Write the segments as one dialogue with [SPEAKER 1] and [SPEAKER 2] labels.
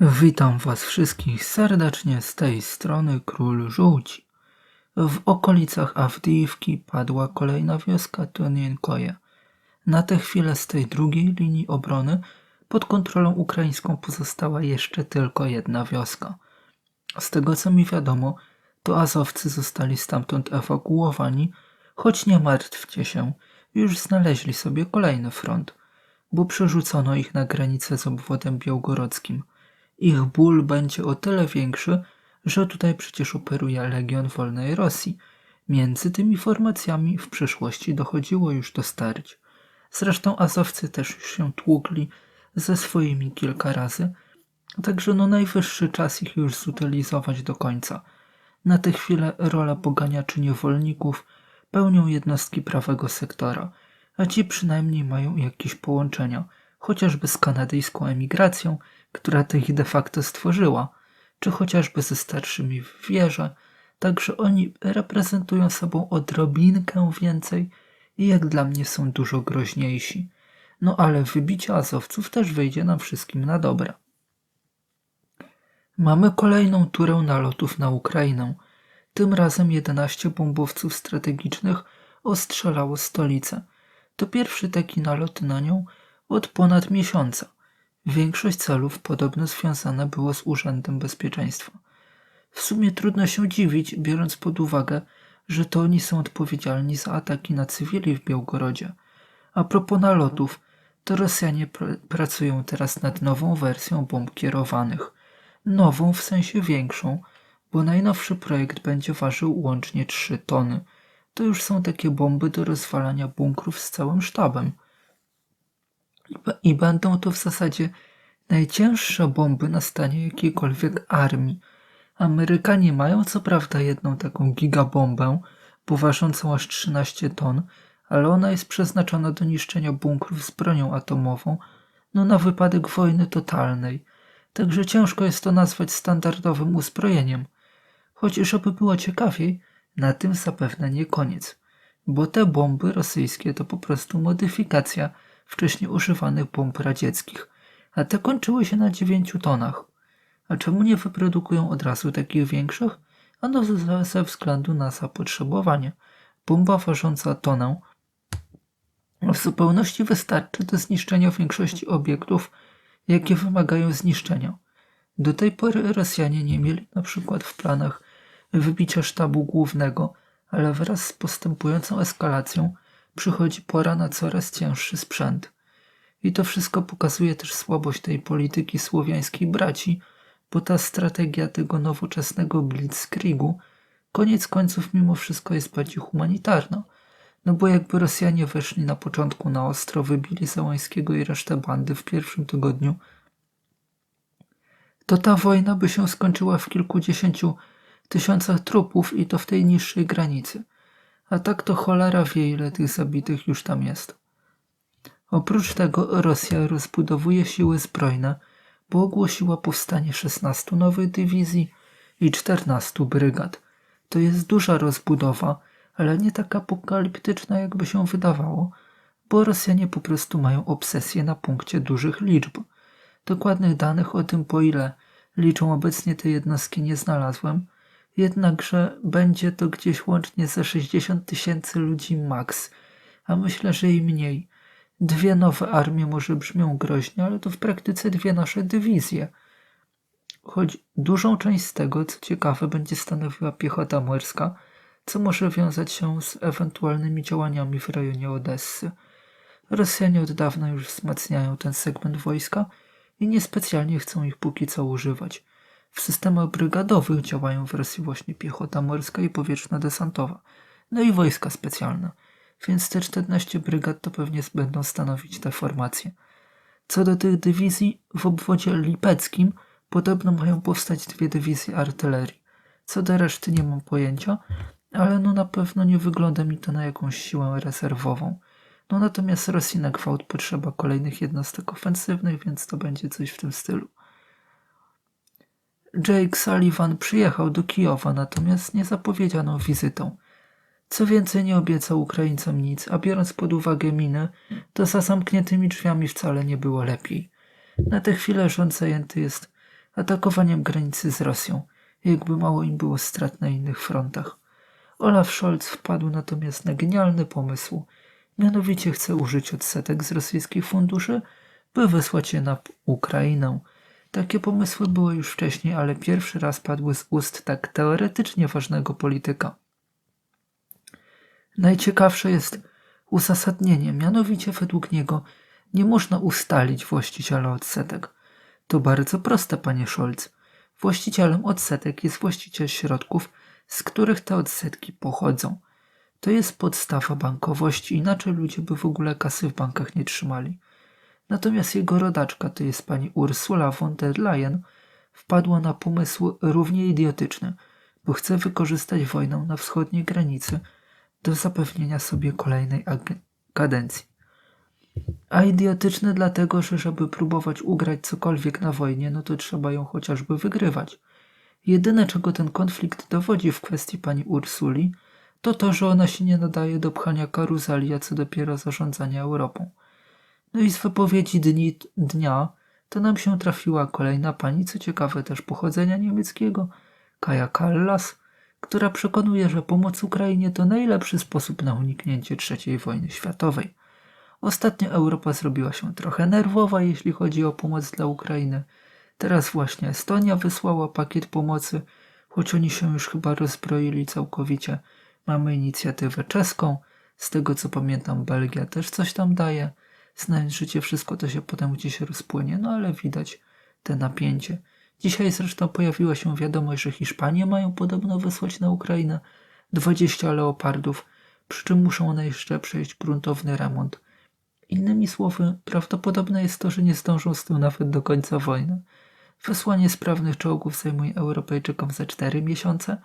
[SPEAKER 1] Witam Was wszystkich serdecznie z tej strony Król Żółci. W okolicach Awdijiwki padła kolejna wioska Tonienkoje. Na tę chwilę z tej drugiej linii obrony pod kontrolą ukraińską pozostała jeszcze tylko jedna wioska. Z tego co mi wiadomo, to Azowcy zostali stamtąd ewakuowani, choć nie martwcie się, już znaleźli sobie kolejny front, bo przerzucono ich na granicę z obwodem białgorodzkim – ich ból będzie o tyle większy, że tutaj przecież operuje Legion Wolnej Rosji. Między tymi formacjami w przeszłości dochodziło już do starć. Zresztą Azowcy też już się tłukli ze swoimi kilka razy, także no najwyższy czas ich już zutylizować do końca. Na tę chwilę rolę poganiaczy niewolników pełnią jednostki prawego sektora, a ci przynajmniej mają jakieś połączenia, chociażby z kanadyjską emigracją, która to ich de facto stworzyła, czy chociażby ze starszymi w wierze, także oni reprezentują sobą odrobinkę więcej i jak dla mnie są dużo groźniejsi. No ale wybicie Azowców też wyjdzie nam wszystkim na dobre. Mamy kolejną turę nalotów na Ukrainę. Tym razem 11 bombowców strategicznych ostrzelało stolicę. To pierwszy taki nalot na nią od ponad miesiąca. Większość celów podobno związana było z Urzędem Bezpieczeństwa. W sumie trudno się dziwić, biorąc pod uwagę, że to oni są odpowiedzialni za ataki na cywili w Białgorodzie. A propos nalotów, to Rosjanie pr pracują teraz nad nową wersją bomb kierowanych. Nową w sensie większą, bo najnowszy projekt będzie ważył łącznie 3 tony. To już są takie bomby do rozwalania bunkrów z całym sztabem – i będą to w zasadzie najcięższe bomby na stanie jakiejkolwiek armii. Amerykanie mają co prawda jedną taką gigabombę, poważącą aż 13 ton, ale ona jest przeznaczona do niszczenia bunkrów z bronią atomową, no na wypadek wojny totalnej. Także ciężko jest to nazwać standardowym uzbrojeniem. Choć żeby było ciekawiej, na tym zapewne nie koniec, bo te bomby rosyjskie to po prostu modyfikacja wcześniej używanych bomb radzieckich, a te kończyły się na 9 tonach. A czemu nie wyprodukują od razu takich większych? Ano ze względu na zapotrzebowanie. Bomba ważąca tonę w zupełności wystarczy do zniszczenia większości obiektów, jakie wymagają zniszczenia. Do tej pory Rosjanie nie mieli na przykład w planach wybicia sztabu głównego, ale wraz z postępującą eskalacją przychodzi pora na coraz cięższy sprzęt. I to wszystko pokazuje też słabość tej polityki słowiańskiej braci, bo ta strategia tego nowoczesnego blitzkriegu koniec końców mimo wszystko jest bardziej humanitarna. No bo jakby Rosjanie weszli na początku na ostro, wybili Załańskiego i resztę bandy w pierwszym tygodniu, to ta wojna by się skończyła w kilkudziesięciu tysiącach trupów i to w tej niższej granicy – a tak to cholera wie, ile tych zabitych już tam jest. Oprócz tego Rosja rozbudowuje siły zbrojne, bo ogłosiła powstanie 16 nowych dywizji i 14 brygad. To jest duża rozbudowa, ale nie tak apokaliptyczna, jakby się wydawało, bo Rosjanie po prostu mają obsesję na punkcie dużych liczb. Dokładnych danych o tym, po ile liczą obecnie te jednostki, nie znalazłem, Jednakże będzie to gdzieś łącznie ze 60 tysięcy ludzi maks, a myślę, że i mniej. Dwie nowe armie może brzmią groźnie, ale to w praktyce dwie nasze dywizje. Choć dużą część z tego, co ciekawe, będzie stanowiła piechota morska, co może wiązać się z ewentualnymi działaniami w rejonie Odessy. Rosjanie od dawna już wzmacniają ten segment wojska i niespecjalnie chcą ich póki co używać. W systemach brygadowych działają w Rosji właśnie piechota morska i powietrzna desantowa, no i wojska specjalne, więc te 14 brygad to pewnie będą stanowić te formacje. Co do tych dywizji, w obwodzie lipeckim podobno mają powstać dwie dywizje artylerii. Co do reszty nie mam pojęcia, ale no na pewno nie wygląda mi to na jakąś siłę rezerwową. No natomiast Rosji na gwałt potrzeba kolejnych jednostek ofensywnych, więc to będzie coś w tym stylu. Jake Sullivan przyjechał do Kijowa, natomiast nie zapowiedziano wizytą. Co więcej, nie obiecał Ukraińcom nic, a biorąc pod uwagę minę, to za zamkniętymi drzwiami wcale nie było lepiej. Na tę chwilę rząd zajęty jest atakowaniem granicy z Rosją, jakby mało im było strat na innych frontach. Olaf Scholz wpadł natomiast na genialny pomysł. Mianowicie chce użyć odsetek z rosyjskich funduszy, by wysłać je na Ukrainę. Takie pomysły były już wcześniej, ale pierwszy raz padły z ust tak teoretycznie ważnego polityka. Najciekawsze jest uzasadnienie, mianowicie według niego nie można ustalić właściciela odsetek. To bardzo proste, panie Scholz. Właścicielem odsetek jest właściciel środków, z których te odsetki pochodzą. To jest podstawa bankowości, inaczej ludzie by w ogóle kasy w bankach nie trzymali. Natomiast jego rodaczka, to jest pani Ursula von der Leyen, wpadła na pomysł równie idiotyczny, bo chce wykorzystać wojnę na wschodniej granicy do zapewnienia sobie kolejnej kadencji. A idiotyczny dlatego, że żeby próbować ugrać cokolwiek na wojnie, no to trzeba ją chociażby wygrywać. Jedyne, czego ten konflikt dowodzi w kwestii pani Ursuli, to to, że ona się nie nadaje do pchania karuzeli, a co dopiero zarządzania Europą. No i z wypowiedzi dni, dnia to nam się trafiła kolejna pani, co ciekawe też pochodzenia niemieckiego, Kaja Kallas, która przekonuje, że pomoc Ukrainie to najlepszy sposób na uniknięcie III wojny światowej. Ostatnio Europa zrobiła się trochę nerwowa, jeśli chodzi o pomoc dla Ukrainy. Teraz właśnie Estonia wysłała pakiet pomocy, choć oni się już chyba rozbroili całkowicie. Mamy inicjatywę czeską, z tego co pamiętam Belgia też coś tam daje. Znając życie wszystko to się potem gdzieś rozpłynie, no ale widać te napięcie. Dzisiaj zresztą pojawiła się wiadomość, że Hiszpanie mają podobno wysłać na Ukrainę 20 leopardów, przy czym muszą one jeszcze przejść gruntowny remont. Innymi słowy, prawdopodobne jest to, że nie zdążą z tym nawet do końca wojny. Wysłanie sprawnych czołgów zajmuje Europejczykom za 4 miesiące,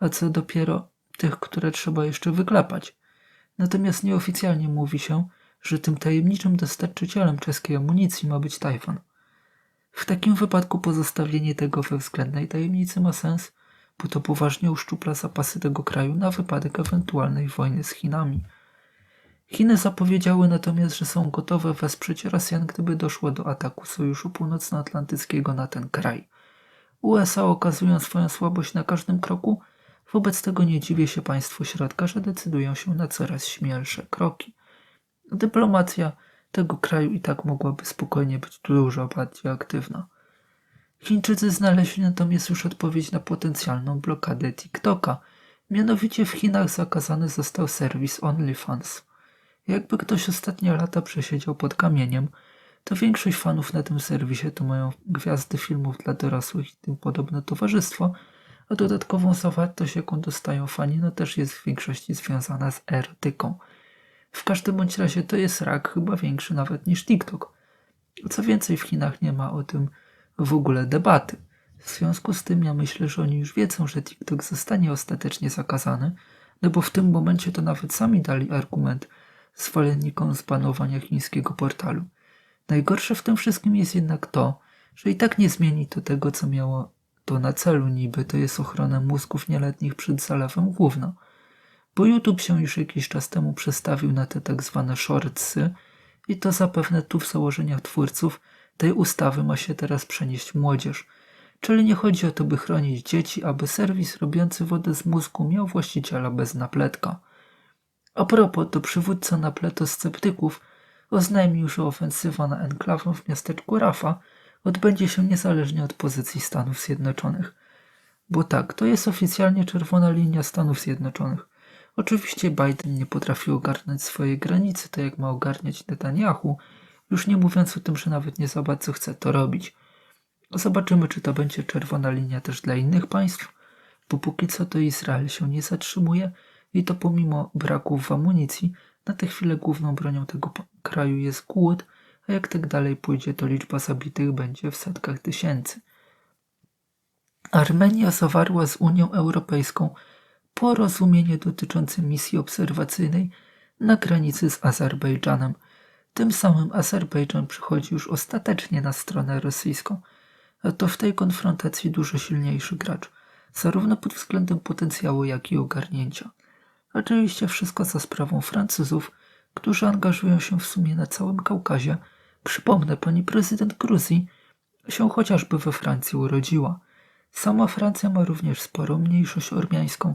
[SPEAKER 1] a co dopiero tych, które trzeba jeszcze wyklepać. Natomiast nieoficjalnie mówi się, że tym tajemniczym dostarczycielem czeskiej amunicji ma być Tajwan. W takim wypadku pozostawienie tego we względnej tajemnicy ma sens, bo to poważnie uszczupla zapasy tego kraju na wypadek ewentualnej wojny z Chinami. Chiny zapowiedziały natomiast, że są gotowe wesprzeć Rosjan, gdyby doszło do ataku Sojuszu Północnoatlantyckiego na ten kraj. USA okazują swoją słabość na każdym kroku, wobec tego nie dziwię się państwu środka, że decydują się na coraz śmielsze kroki. Dyplomacja tego kraju i tak mogłaby spokojnie być dużo bardziej aktywna. Chińczycy znaleźli natomiast już odpowiedź na potencjalną blokadę TikToka. Mianowicie w Chinach zakazany został serwis OnlyFans. Jakby ktoś ostatnie lata przesiedział pod kamieniem, to większość fanów na tym serwisie to mają gwiazdy filmów dla dorosłych i tym podobne towarzystwo, a dodatkową zawartość, jaką dostają fani, no też jest w większości związana z erotyką. W każdym bądź razie to jest rak chyba większy nawet niż TikTok. Co więcej, w Chinach nie ma o tym w ogóle debaty. W związku z tym ja myślę, że oni już wiedzą, że TikTok zostanie ostatecznie zakazany, no bo w tym momencie to nawet sami dali argument zwolennikom zbanowania chińskiego portalu. Najgorsze w tym wszystkim jest jednak to, że i tak nie zmieni to tego, co miało to na celu niby, to jest ochrona mózgów nieletnich przed zalewem główną bo YouTube się już jakiś czas temu przestawił na te tak zwane shortsy i to zapewne tu w założeniach twórców tej ustawy ma się teraz przenieść młodzież. Czyli nie chodzi o to, by chronić dzieci, aby serwis robiący wodę z mózgu miał właściciela bez napletka. A propos, to przywódca napletosceptyków oznajmił, że ofensywa na enklawę w miasteczku Rafa odbędzie się niezależnie od pozycji Stanów Zjednoczonych. Bo tak, to jest oficjalnie czerwona linia Stanów Zjednoczonych. Oczywiście Biden nie potrafił ogarnąć swojej granicy, tak jak ma ogarniać Netanyahu, już nie mówiąc o tym, że nawet nie za bardzo chce to robić. Zobaczymy, czy to będzie czerwona linia też dla innych państw, bo póki co to Izrael się nie zatrzymuje i to pomimo braków w amunicji, na tę chwilę główną bronią tego kraju jest głód, a jak tak dalej pójdzie, to liczba zabitych będzie w setkach tysięcy. Armenia zawarła z Unią Europejską porozumienie dotyczące misji obserwacyjnej na granicy z Azerbejdżanem. Tym samym Azerbejdżan przychodzi już ostatecznie na stronę rosyjską, a to w tej konfrontacji dużo silniejszy gracz, zarówno pod względem potencjału, jak i ogarnięcia. Oczywiście wszystko za sprawą Francuzów, którzy angażują się w sumie na całym Kaukazie. Przypomnę, pani prezydent Gruzji się chociażby we Francji urodziła. Sama Francja ma również sporą mniejszość ormiańską,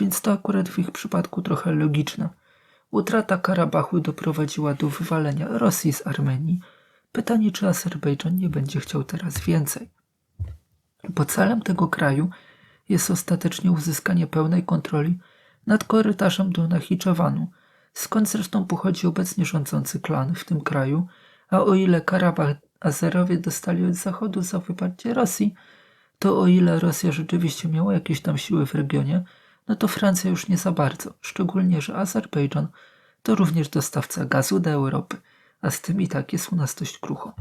[SPEAKER 1] więc to akurat w ich przypadku trochę logiczne. Utrata Karabachu doprowadziła do wywalenia Rosji z Armenii. Pytanie, czy Azerbejdżan nie będzie chciał teraz więcej. Bo celem tego kraju jest ostatecznie uzyskanie pełnej kontroli nad korytarzem do Nachiczewanu, skąd zresztą pochodzi obecnie rządzący klan w tym kraju, a o ile Karabach Azerowie dostali od zachodu za wyparcie Rosji, to o ile Rosja rzeczywiście miała jakieś tam siły w regionie, no to Francja już nie za bardzo, szczególnie, że Azerbejdżan to również dostawca gazu do Europy, a z tym i tak jest u nas dość krucho.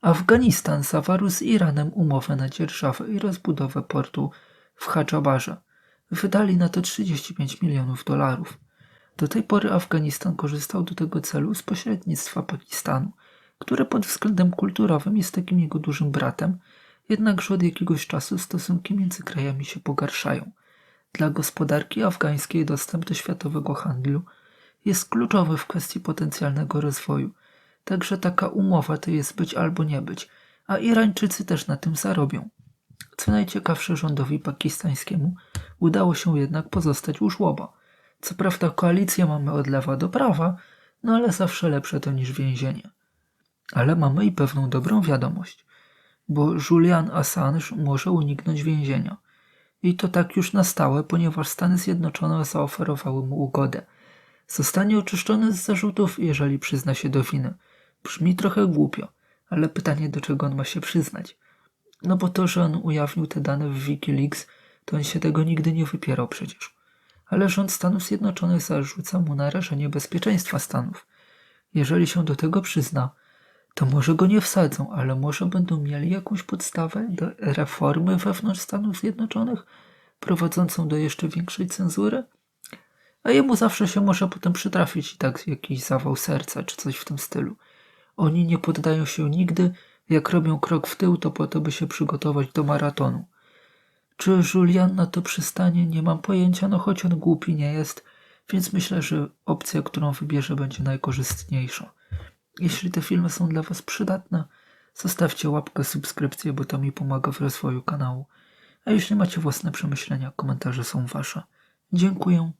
[SPEAKER 1] Afganistan zawarł z Iranem umowę na dzierżawę i rozbudowę portu w Hadżabarze. Wydali na to 35 milionów dolarów. Do tej pory Afganistan korzystał do tego celu z pośrednictwa Pakistanu, które pod względem kulturowym jest takim jego dużym bratem, jednakże od jakiegoś czasu stosunki między krajami się pogarszają. Dla gospodarki afgańskiej dostęp do światowego handlu jest kluczowy w kwestii potencjalnego rozwoju, także taka umowa to jest być albo nie być, a Irańczycy też na tym zarobią. Co najciekawsze rządowi pakistańskiemu udało się jednak pozostać u żłoba. Co prawda koalicję mamy od lewa do prawa, no ale zawsze lepsze to niż więzienie. Ale mamy i pewną dobrą wiadomość, bo Julian Assange może uniknąć więzienia. I to tak już na stałe, ponieważ Stany Zjednoczone zaoferowały mu ugodę. Zostanie oczyszczony z zarzutów, jeżeli przyzna się do winy. Brzmi trochę głupio, ale pytanie, do czego on ma się przyznać. No bo to, że on ujawnił te dane w Wikileaks, to on się tego nigdy nie wypierał przecież. Ale rząd Stanów Zjednoczonych zarzuca mu narażenie bezpieczeństwa Stanów. Jeżeli się do tego przyzna, to może go nie wsadzą, ale może będą mieli jakąś podstawę do reformy wewnątrz Stanów Zjednoczonych, prowadzącą do jeszcze większej cenzury? A jemu zawsze się może potem przytrafić i tak jakiś zawał serca czy coś w tym stylu. Oni nie poddają się nigdy, jak robią krok w tył, to po to, by się przygotować do maratonu. Czy Julian na to przystanie? Nie mam pojęcia, no choć on głupi nie jest, więc myślę, że opcja, którą wybierze, będzie najkorzystniejsza. Jeśli te filmy są dla Was przydatne, zostawcie łapkę, subskrypcję, bo to mi pomaga w rozwoju kanału. A jeśli macie własne przemyślenia, komentarze są Wasze. Dziękuję.